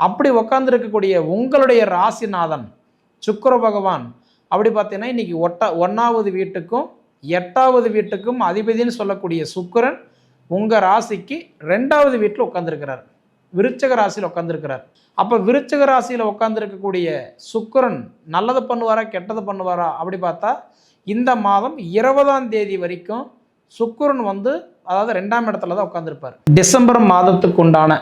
அப்படி உக்காந்துருக்கக்கூடிய உங்களுடைய ராசிநாதன் சுக்கர பகவான் அப்படி பார்த்தீங்கன்னா இன்னைக்கு ஒட்டா ஒன்றாவது வீட்டுக்கும் எட்டாவது வீட்டுக்கும் அதிபதின்னு சொல்லக்கூடிய சுக்கிரன் உங்கள் ராசிக்கு ரெண்டாவது வீட்டில் உட்காந்துருக்கிறார் விருச்சக ராசியில் உட்காந்துருக்கிறார் அப்போ விருச்சக ராசியில் உட்காந்துருக்கக்கூடிய சுக்கிரன் நல்லது பண்ணுவாரா கெட்டது பண்ணுவாரா அப்படி பார்த்தா இந்த மாதம் இருபதாம் தேதி வரைக்கும் சுக்கரன் வந்து அதாவது ரெண்டாம் இடத்துல தான் உட்காந்துருப்பார் டிசம்பர் மாதத்துக்கு உண்டான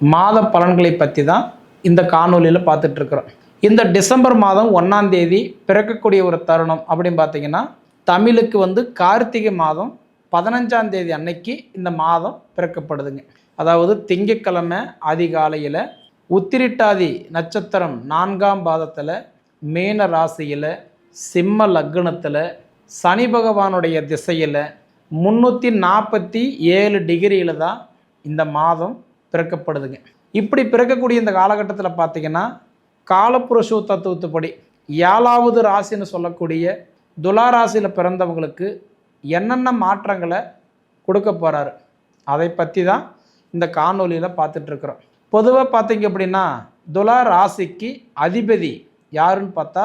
மாத பலன்களை பற்றி தான் இந்த காணொலியில் பார்த்துட்ருக்குறோம். இந்த டிசம்பர் மாதம் ஒன்றாம் தேதி பிறக்கக்கூடிய ஒரு தருணம் அப்படின்னு பார்த்தீங்கன்னா தமிழுக்கு வந்து கார்த்திகை மாதம் பதினஞ்சாம் தேதி அன்னைக்கு இந்த மாதம் பிறக்கப்படுதுங்க. அதாவது திங்கக்கிழமை அதிகாலையில் உத்திரிட்டாதி நட்சத்திரம் நான்காம் பாதத்தில் மேன ராசியில் சிம்ம லக்னத்தில் சனி பகவானுடைய திசையில் முந்நூற்றி நாற்பத்தி ஏழு டிகிரியில் தான் இந்த மாதம் பிறக்கப்படுதுங்க. இப்படி பிறக்கக்கூடிய இந்த காலகட்டத்தில் பார்த்தீங்கன்னா காலப்புருஷு தத்துவத்துப்படி ஏழாவது ராசின்னு சொல்லக்கூடிய துலா ராசியில் பிறந்தவங்களுக்கு என்னென்ன மாற்றங்களை கொடுக்க போகிறாரு அதை பற்றி தான் இந்த காணொலியில் பார்த்துட்ருக்குறோம் பொதுவாக பார்த்தீங்க அப்படின்னா துலா ராசிக்கு அதிபதி யாருன்னு பார்த்தா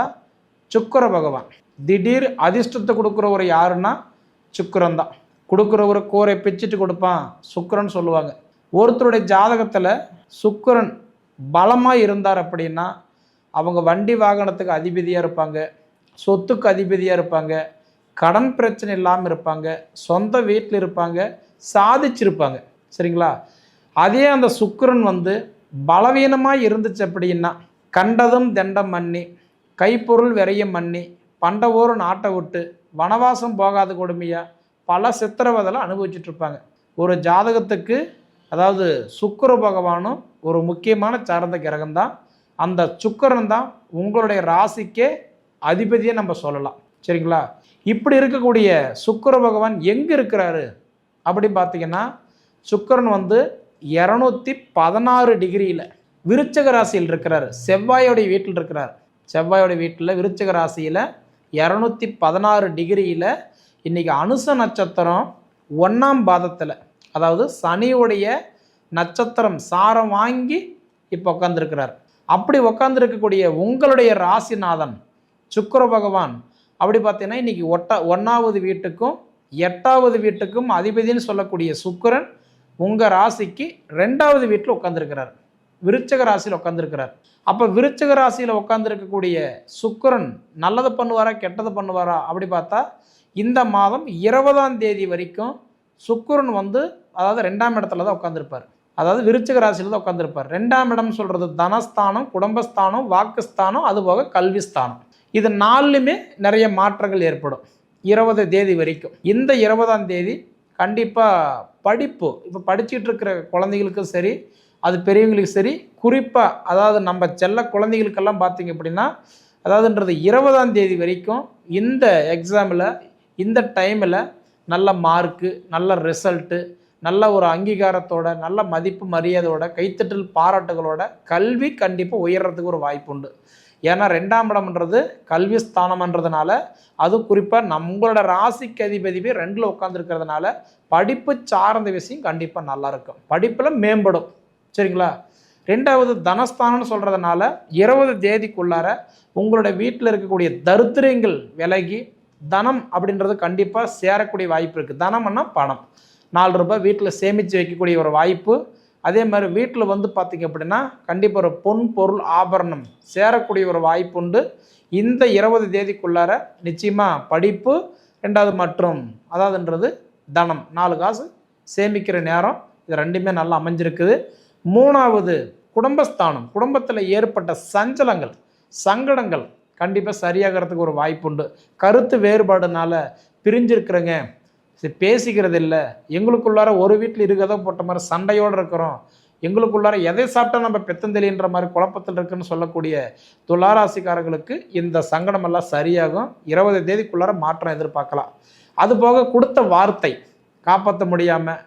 சுக்கிர பகவான். திடீர் அதிர்ஷ்டத்தை கொடுக்குறவர் யாருன்னா சுக்கரன் தான் கொடுக்குறவர் கூரை பிச்சுட்டு கொடுப்பான் சுக்கரன் சொல்லுவாங்க. ஒருத்தருடைய ஜாதகத்தில் சுக்கிரன் பலமாக இருந்தார் அப்படின்னா அவங்க வண்டி வாகனத்துக்கு அதிபதியாக இருப்பாங்க சொத்துக்கு அதிபதியாக இருப்பாங்க கடன் பிரச்சனை இல்லாமல் இருப்பாங்க சொந்த வீட்டில் இருப்பாங்க சாதிச்சிருப்பாங்க. சரிங்களா? அதே அந்த சுக்கரன் வந்து பலவீனமாக இருந்துச்சு அப்படின்னா கண்டதும் தண்டம் மண்ணி கைப்பொருள் விரையும் மண்ணி பண்டவோர் நாட்டை விட்டு வனவாசம் போகாத கொடுமையாக பல சித்திரவதெல்லாம் அனுபவிச்சுட்ருப்பாங்க ஒரு ஜாதகத்துக்கு அதாவது சுக்கர பகவானும் ஒரு முக்கியமான சார்ந்த கிரகம் தான் அந்த சுக்கரன் தான் உங்களுடைய ராசிக்கே அதிபதியை நம்ம சொல்லலாம். சரிங்களா? இப்படி இருக்கக்கூடிய சுக்கர பகவான் எங்கே இருக்கிறாரு? அப்படின்னு பார்த்தீங்கன்னா சுக்கிரன் வந்து இரநூத்தி பதினாறு டிகிரியில் விருச்சக ராசியில் இருக்கிறார். செவ்வாயோடைய வீட்டில் இருக்கிறார். செவ்வாயோடைய வீட்டில் விருச்சக ராசியில் இரநூத்தி பதினாறு டிகிரியில் இன்றைக்கி அனுச நட்சத்திரம் ஒன்றாம் பாதத்தில் அதாவது சனியுடைய நட்சத்திரம் சாரம் வாங்கி இப்போ உட்காந்துருக்கிறார் அப்படி உட்காந்துருக்கக்கூடிய உங்களுடைய ராசிநாதன் சுக்கர பகவான் அப்படி பார்த்தீங்கன்னா இன்றைக்கி ஒட்டா ஒன்றாவது வீட்டுக்கும் எட்டாவது வீட்டுக்கும் அதிபதின்னு சொல்லக்கூடிய சுக்கிரன் உங்கள் ராசிக்கு ரெண்டாவது வீட்டில் உட்காந்துருக்கிறார் விருச்சக ராசியில் உட்காந்துருக்கிறார் அப்போ விருச்சக ராசியில் உட்காந்துருக்கக்கூடிய சுக்கரன் நல்லது பண்ணுவாரா கெட்டது பண்ணுவாரா அப்படி பார்த்தா இந்த மாதம் இருபதாம் தேதி வரைக்கும் சுக்கரன் வந்து அதாவது ரெண்டாம் இடத்துல தான் உட்காந்துருப்பார் அதாவது விருச்சிக ராசியில் தான் உட்காந்துருப்பார் ரெண்டாம் இடம் சொல்கிறது தனஸ்தானம் குடும்பஸ்தானம் வாக்குஸ்தானம் அதுபோக கல்விஸ்தானம். இது நாலுமே நிறைய மாற்றங்கள் ஏற்படும். இருபது தேதி வரைக்கும். இந்த இருபதாம் தேதி கண்டிப்பாக படிப்பு இப்போ படிச்சுட்டு இருக்கிற குழந்தைகளுக்கும் சரி அது பெரியவங்களுக்கு சரி குறிப்பாக அதாவது நம்ம செல்ல குழந்தைகளுக்கெல்லாம் பார்த்தீங்க அப்படின்னா அதாவதுன்றது இருபதாம் தேதி வரைக்கும் இந்த எக்ஸாமில் இந்த டைமில் நல்ல மார்க்கு நல்ல ரிசல்ட்டு நல்ல ஒரு அங்கீகாரத்தோட நல்ல மதிப்பு மரியாதையோட கைத்தட்டல் பாராட்டுகளோட கல்வி கண்டிப்பாக உயர்றதுக்கு ஒரு வாய்ப்பு உண்டு. ஏன்னா ரெண்டாம் இடம்ன்றது கல்வி ஸ்தானம்ன்றதுனால அது குறிப்பாக நம்மளோட ராசிக்கு அதிபதிவே ரெண்டில் உட்காந்துருக்கிறதுனால படிப்பு சார்ந்த விஷயம் கண்டிப்பாக நல்லாயிருக்கும் படிப்பில் மேம்படும். சரிங்களா? ரெண்டாவது தனஸ்தானம்னு சொல்கிறதுனால இருபது தேதிக்குள்ளார உங்களோட வீட்டில் இருக்கக்கூடிய தரித்திரங்கள் விலகி தனம் அப்படின்றது கண்டிப்பாக சேரக்கூடிய வாய்ப்பு இருக்குது தனம்னா பணம். நாலு ரூபாய் வீட்டில் சேமித்து வைக்கக்கூடிய ஒரு வாய்ப்பு. அதே மாதிரி வீட்டில் வந்து பார்த்திங்க அப்படின்னா கண்டிப்பாக ஒரு பொன் பொருள் ஆபரணம் சேரக்கூடிய ஒரு வாய்ப்பு உண்டு. இந்த இருபது தேதிக்குள்ளார நிச்சயமாக படிப்பு ரெண்டாவது மற்றும் அதாவதுன்றது தனம். நாலு காசு சேமிக்கிற நேரம். இது ரெண்டுமே நல்லா அமைஞ்சிருக்குது. மூணாவது குடும்பஸ்தானம். குடும்பத்தில் ஏற்பட்ட சஞ்சலங்கள் சங்கடங்கள் கண்டிப்பாக சரியாகிறதுக்கு ஒரு வாய்ப்பு உண்டு. கருத்து வேறுபாடுனால பிரிஞ்சிருக்கிறேங்க சரி பேசிக்கிறது இல்லை எங்களுக்குள்ளார ஒரு வீட்டில் இருக்கதோ போட்ட மாதிரி சண்டையோடு இருக்கிறோம். எங்களுக்குள்ளார எதை சாப்பிட்டா நம்ம பெத்தந்தெளின்ற மாதிரி குழப்பத்தில் இருக்குன்னு சொல்லக்கூடிய துளாராசிக்காரர்களுக்கு இந்த சங்கடமெல்லாம் சரியாகும். இருபது தேதிக்குள்ளார மாற்றம் எதிர்பார்க்கலாம். அது போக கொடுத்த வார்த்தை காப்பாற்ற முடியாமல்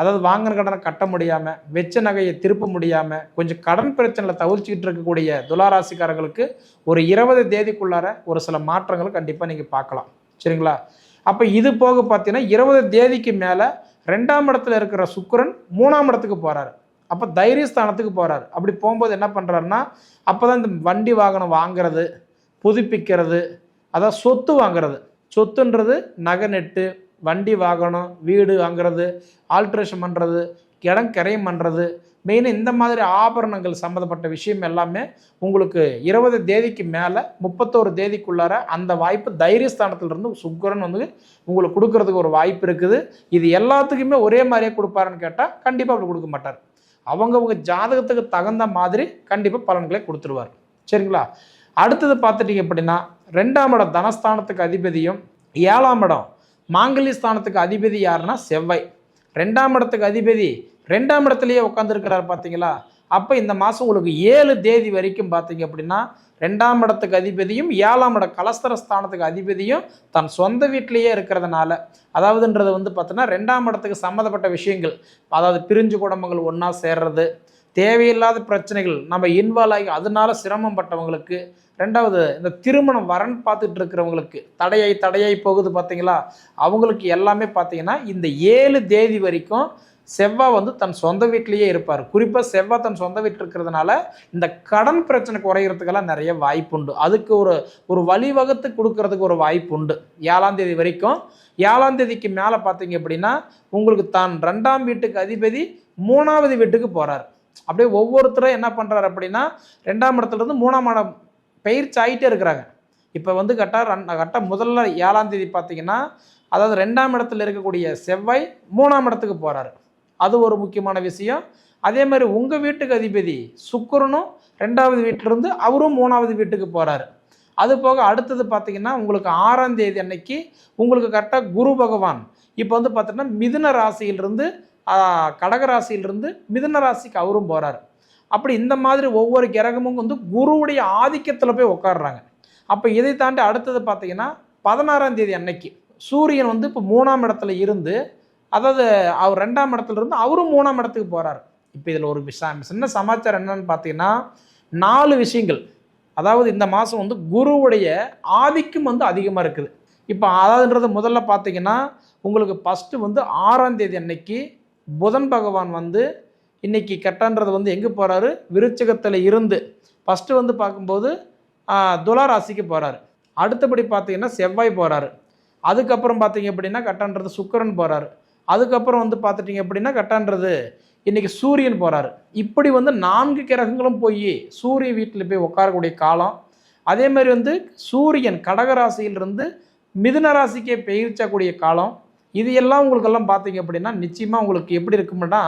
அதாவது வாங்கின கடனை கட்ட முடியாமல் வெச்ச நகையை திருப்ப முடியாமல் கொஞ்சம் கடன் பிரச்சனையில் தவிர்ச்சிக்கிட்டு இருக்கக்கூடிய துளாராசிக்காரர்களுக்கு ஒரு இருபது தேதிக்குள்ளார ஒரு சில மாற்றங்கள் கண்டிப்பாக நீங்கள் பார்க்கலாம். சரிங்களா? அப்போ இது போக பார்த்தீங்கன்னா இருபது தேதிக்கு மேலே ரெண்டாம் இடத்துல இருக்கிற சுக்கரன் மூணாம் இடத்துக்கு போகிறாரு அப்போ தைரியஸ்தானத்துக்கு போகிறார் அப்படி போகும்போது என்ன பண்ணுறாருன்னா அப்போ தான் இந்த வண்டி வாகனம் வாங்குறது புதுப்பிக்கிறது அதாவது சொத்து வாங்குறது. சொத்துன்றது நகை நெட்டு வண்டி வாகனம் வீடு வாங்குறது ஆல்ட்ரேஷன் பண்ணுறது இடம் கிரையம் பண்ணுறது மெயினாக இந்த மாதிரி ஆபரணங்கள் சம்மந்தப்பட்ட விஷயம் எல்லாமே உங்களுக்கு இருபது தேதிக்கு மேலே முப்பத்தோரு தேதிக்குள்ளார அந்த வாய்ப்பு தைரியஸ்தானத்திலிருந்து சுக்கரன் வந்து உங்களுக்கு கொடுக்கறதுக்கு ஒரு வாய்ப்பு இருக்குது. இது எல்லாத்துக்குமே ஒரே மாதிரியே கொடுப்பாருன்னு கேட்டால் கண்டிப்பாக அப்படி கொடுக்க மாட்டார். அவங்கவுங்க ஜாதகத்துக்கு தகுந்த மாதிரி கண்டிப்பாக பலன்களை கொடுத்துருவார். சரிங்களா? அடுத்தது பார்த்துட்டீங்க அப்படின்னா ரெண்டாம் இடம் தனஸ்தானத்துக்கு அதிபதியும் ஏழாம் இடம் மாங்கல்ய ஸ்தானத்துக்கு அதிபதி யாருன்னா செவ்வாய். ரெண்டாம் இடத்துக்கு அதிபதி ரெண்டாம் இடத்துலயே உட்காந்துருக்கிறார் பார்த்தீங்களா? அப்போ இந்த மாதம் உங்களுக்கு ஏழு தேதி வரைக்கும் பார்த்தீங்க அப்படின்னா ரெண்டாம் இடத்துக்கு அதிபதியும் ஏழாம் இட கலஸ்தர ஸ்தானத்துக்கு அதிபதியும் தன் சொந்த வீட்டிலேயே இருக்கிறதுனால அதாவதுன்றது வந்து பார்த்தோன்னா ரெண்டாம் இடத்துக்கு சம்மந்தப்பட்ட விஷயங்கள். அதாவது பிரிஞ்சு குடும்பங்கள் ஒன்றா சேர்றது தேவையில்லாத பிரச்சனைகள் நம்ம இன்வால்வ் ஆகி அதனால சிரமம் பட்டவங்களுக்கு ரெண்டாவது இந்த திருமணம் வரன் பார்த்துட்டு இருக்கிறவங்களுக்கு தடையை தடையாய் போகுது பார்த்தீங்களா? அவங்களுக்கு எல்லாமே பார்த்தீங்கன்னா இந்த ஏழு தேதி வரைக்கும் செவ்வாய் வந்து தன் சொந்த வீட்டிலேயே இருப்பார். குறிப்பாக செவ்வாய் தன் சொந்த வீட்டில் இருக்கிறதுனால இந்த கடன் பிரச்சனை குறையிறதுக்கெல்லாம் நிறைய வாய்ப்பு உண்டு அதுக்கு ஒரு ஒரு வழிவகுத்து கொடுக்கறதுக்கு ஒரு வாய்ப்பு உண்டு ஏழாம் தேதி வரைக்கும். ஏழாம் தேதிக்கு மேலே பார்த்தீங்க அப்படின்னா உங்களுக்கு தான் ரெண்டாம் வீட்டுக்கு அதிபதி மூணாவது வீட்டுக்கு போகிறார் அப்படியே ஒவ்வொருத்தரும் என்ன பண்ணுறாரு அப்படின்னா ரெண்டாம் இடத்துலேருந்து மூணாம் இடம் பயிற்சி ஆகிட்டே இருக்கிறாங்க. இப்போ வந்து கரெக்டாக ரன் கரெக்டாக முதல்ல ஏழாம் தேதி பார்த்தீங்கன்னா அதாவது ரெண்டாம் இடத்துல இருக்கக்கூடிய செவ்வாய் மூணாம் இடத்துக்கு போகிறாரு அது ஒரு முக்கியமான விஷயம். அதே மாதிரி உங்கள் வீட்டுக்கு அதிபதி சுக்கிரனும் ரெண்டாவது வீட்டிலிருந்து அவரும் மூணாவது வீட்டுக்கு போகிறாரு அது போக அடுத்தது பார்த்தீங்கன்னா உங்களுக்கு ஆறாம் தேதி அன்னைக்கு உங்களுக்கு கரெக்டாக குரு பகவான். இப்போ வந்து பார்த்தீங்கன்னா மிதுன ராசியிலிருந்து கடக ராசியிலிருந்து மிதுன ராசிக்கு அவரும் போகிறாரு அப்படி இந்த மாதிரி ஒவ்வொரு கிரகமும் வந்து குருவுடைய ஆதிக்கத்தில் போய் உட்காடுறாங்க அப்போ இதை தாண்டி அடுத்தது பார்த்திங்கன்னா பதினாறாம் தேதி அன்னைக்கு சூரியன் வந்து இப்போ மூணாம் இடத்துல இருந்து அதாவது அவர் ரெண்டாம் இடத்துல இருந்து அவரும் மூணாம் இடத்துக்கு போகிறார் இப்போ இதில் ஒரு விஷயம் சின்ன சமாச்சாரம் என்னன்னு பார்த்தீங்கன்னா நாலு விஷயங்கள். அதாவது இந்த மாதம் வந்து குருவுடைய ஆதிக்கம் வந்து அதிகமாக இருக்குது. இப்போ அதாவதுன்றது முதல்ல பார்த்தீங்கன்னா உங்களுக்கு ஃபஸ்ட்டு வந்து ஆறாம் தேதி அன்னைக்கு புதன் பகவான் வந்து இன்னைக்கு கெட்டன்றது வந்து எங்கே போகிறாரு விருச்சகத்தில் இருந்து. ஃபஸ்ட்டு வந்து பார்க்கும்போது துலா ராசிக்கு போகிறாரு அடுத்தபடி பார்த்தீங்கன்னா செவ்வாய் போகிறாரு அதுக்கப்புறம் பார்த்தீங்க அப்படின்னா கட்டன்றது சுக்கரன் போகிறாரு அதுக்கப்புறம் வந்து பார்த்துட்டிங்க அப்படின்னா கட்டான்றது இன்றைக்கி சூரியன் போகிறாரு இப்படி வந்து நான்கு கிரகங்களும் போய் சூரிய வீட்டில் போய் உட்காரக்கூடிய காலம் அதே மாதிரி வந்து சூரியன் கடகராசியிலிருந்து மிதுன ராசிக்கே பெயர்ச்சக்கூடிய காலம் இது எல்லாம் உங்களுக்கெல்லாம் பார்த்தீங்க அப்படின்னா நிச்சயமாக உங்களுக்கு எப்படி இருக்கும்னா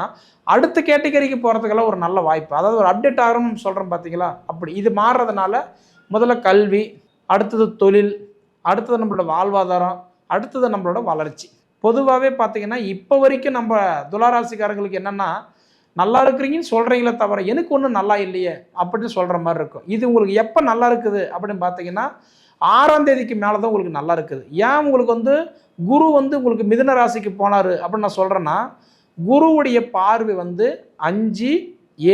அடுத்த கேட்டகரிக்கு போகிறதுக்கெல்லாம் ஒரு நல்ல வாய்ப்பு. அதாவது ஒரு அப்டேட் ஆகணும்னு சொல்கிறோம் பார்த்தீங்களா? அப்படி. இது மாறுறதுனால முதல்ல கல்வி அடுத்தது தொழில் அடுத்தது நம்மளோட வாழ்வாதாரம் அடுத்தது நம்மளோட வளர்ச்சி. பொதுவாகவே பார்த்தீங்கன்னா இப்போ வரைக்கும் நம்ம துளாராசிக்காரங்களுக்கு என்னென்னா நல்லா இருக்கிறீங்கன்னு சொல்கிறீங்களே தவிர எனக்கு ஒன்றும் நல்லா இல்லையே அப்படின்னு சொல்கிற மாதிரி இருக்கும். இது உங்களுக்கு எப்போ நல்லா இருக்குது அப்படின்னு பார்த்தீங்கன்னா ஆறாம் தேதிக்கு மேலே தான் உங்களுக்கு நல்லா இருக்குது. ஏன் உங்களுக்கு வந்து குரு வந்து உங்களுக்கு மிதுன ராசிக்கு போனார் அப்படின்னு நான் சொல்கிறேன்னா குருவுடைய பார்வை வந்து அஞ்சு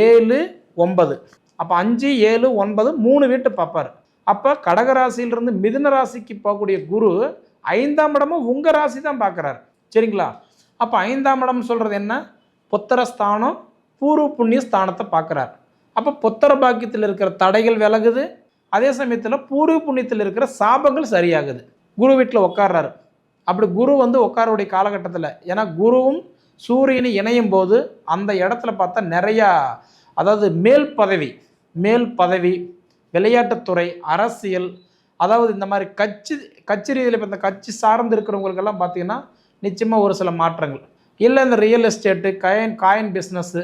ஏழு ஒன்பது. அப்போ அஞ்சு ஏழு ஒன்பது மூணு வீட்டை பார்ப்பார் அப்போ கடகராசியிலிருந்து மிதுன ராசிக்கு போகக்கூடிய குரு ஐந்தாம் இடமும் உங்கள் ராசி தான் பார்க்குறாரு. சரிங்களா? அப்போ ஐந்தாம் இடம் சொல்கிறது என்ன? புத்திரஸ்தானம் பூர்வ புண்ணிய ஸ்தானத்தை பார்க்குறாரு. அப்போ புத்திர பாக்கியத்தில் இருக்கிற தடைகள் விலகுது. அதே சமயத்தில் பூர்வ புண்ணியத்தில் இருக்கிற சாபங்கள் சரியாகுது. குரு வீட்டில் உட்கார்றாரு அப்படி குரு வந்து உட்காரவுடைய காலகட்டத்தில் ஏன்னா குருவும் சூரியனும் இணையும் போது அந்த இடத்துல பார்த்தா நிறையா அதாவது மேல் பதவி மேல் பதவி விளையாட்டுத்துறை அரசியல் அதாவது இந்த மாதிரி கட்சி கட்சி ரீதியில் இப்போ இந்த கட்சி சார்ந்து இருக்கிறவங்களுக்கெல்லாம் பார்த்தீங்கன்னா நிச்சயமாக ஒரு சில மாற்றங்கள். இல்லை இந்த real estate coin coin business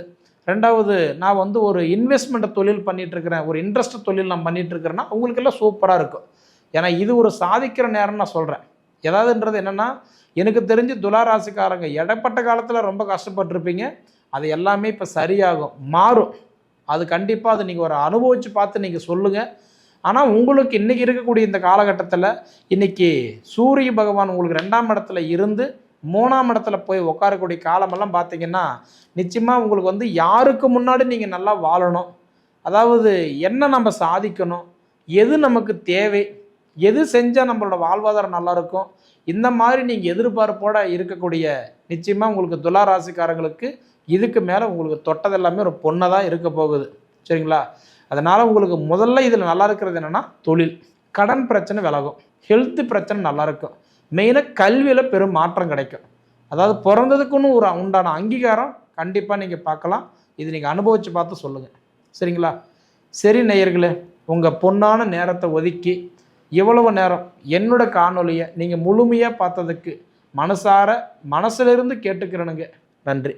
ரெண்டாவது நான் வந்து ஒரு இன்வெஸ்ட்மெண்ட் தொழில் பண்ணிகிட்ருக்கிறேன் ஒரு இன்ட்ரெஸ்ட் தொழில் நான் பண்ணிகிட்ருக்கிறேன்னா அவங்களுக்கெல்லாம் உங்களுக்கெல்லாம் சூப்பராக இருக்கும். ஏன்னா இது ஒரு சாதிக்கிற நேரம் நான் சொல்கிறேன் ஏதாவதுன்றது என்னென்னா எனக்கு தெரிஞ்சு துலா ராசிக்காரங்க இடப்பட்ட காலத்தில் ரொம்ப கஷ்டப்பட்டிருப்பீங்க. அது எல்லாமே இப்போ சரியாகும் மாறும். அது கண்டிப்பாக அது நீங்கள் ஒரு அனுபவித்து பார்த்து நீங்கள் சொல்லுங்கள் ஆனால் உங்களுக்கு இன்றைக்கி இருக்கக்கூடிய இந்த காலகட்டத்தில் இன்றைக்கி சூரிய பகவான் உங்களுக்கு ரெண்டாம் இடத்துல இருந்து மூணாம் இடத்துல போய் உட்காரக்கூடிய காலமெல்லாம் பார்த்தீங்கன்னா நிச்சயமாக உங்களுக்கு வந்து யாருக்கு முன்னாடி நீங்கள் நல்லா வாழணும்? அதாவது என்ன நம்ம சாதிக்கணும்? எது நமக்கு தேவை? எது செஞ்சால் நம்மளோட வாழ்வாதாரம் நல்லாயிருக்கும் இந்த மாதிரி நீங்கள் எதிர்பார்ப்போட இருக்கக்கூடிய நிச்சயமாக உங்களுக்கு துலா ராசிக்காரங்களுக்கு இதுக்கு மேலே உங்களுக்கு தொட்டது எல்லாமே ஒரு பொண்ணை தான் இருக்க போகுது. சரிங்களா? அதனால் உங்களுக்கு முதல்ல இதில் நல்லா இருக்கிறது என்னென்னா தொழில். கடன் பிரச்சனை விலகும். ஹெல்த்து பிரச்சனை நல்லா இருக்கும். மெயினாக கல்வியில் பெரும் மாற்றம் கிடைக்கும். அதாவது பிறந்ததுக்குன்னு ஒரு உண்டான அங்கீகாரம் கண்டிப்பாக நீங்கள் பார்க்கலாம். இது நீங்கள் அனுபவித்து பார்த்து சொல்லுங்கள் சரிங்களா? சரி நேயர்களே உங்கள் பொன்னான நேரத்தை ஒதுக்கி இவ்வளவு நேரம் என்னோட காணொலியை நீங்கள் முழுமையாக பார்த்ததுக்கு மனசார மனசிலிருந்து கேட்டுக்கிறேனுங்க. நன்றி.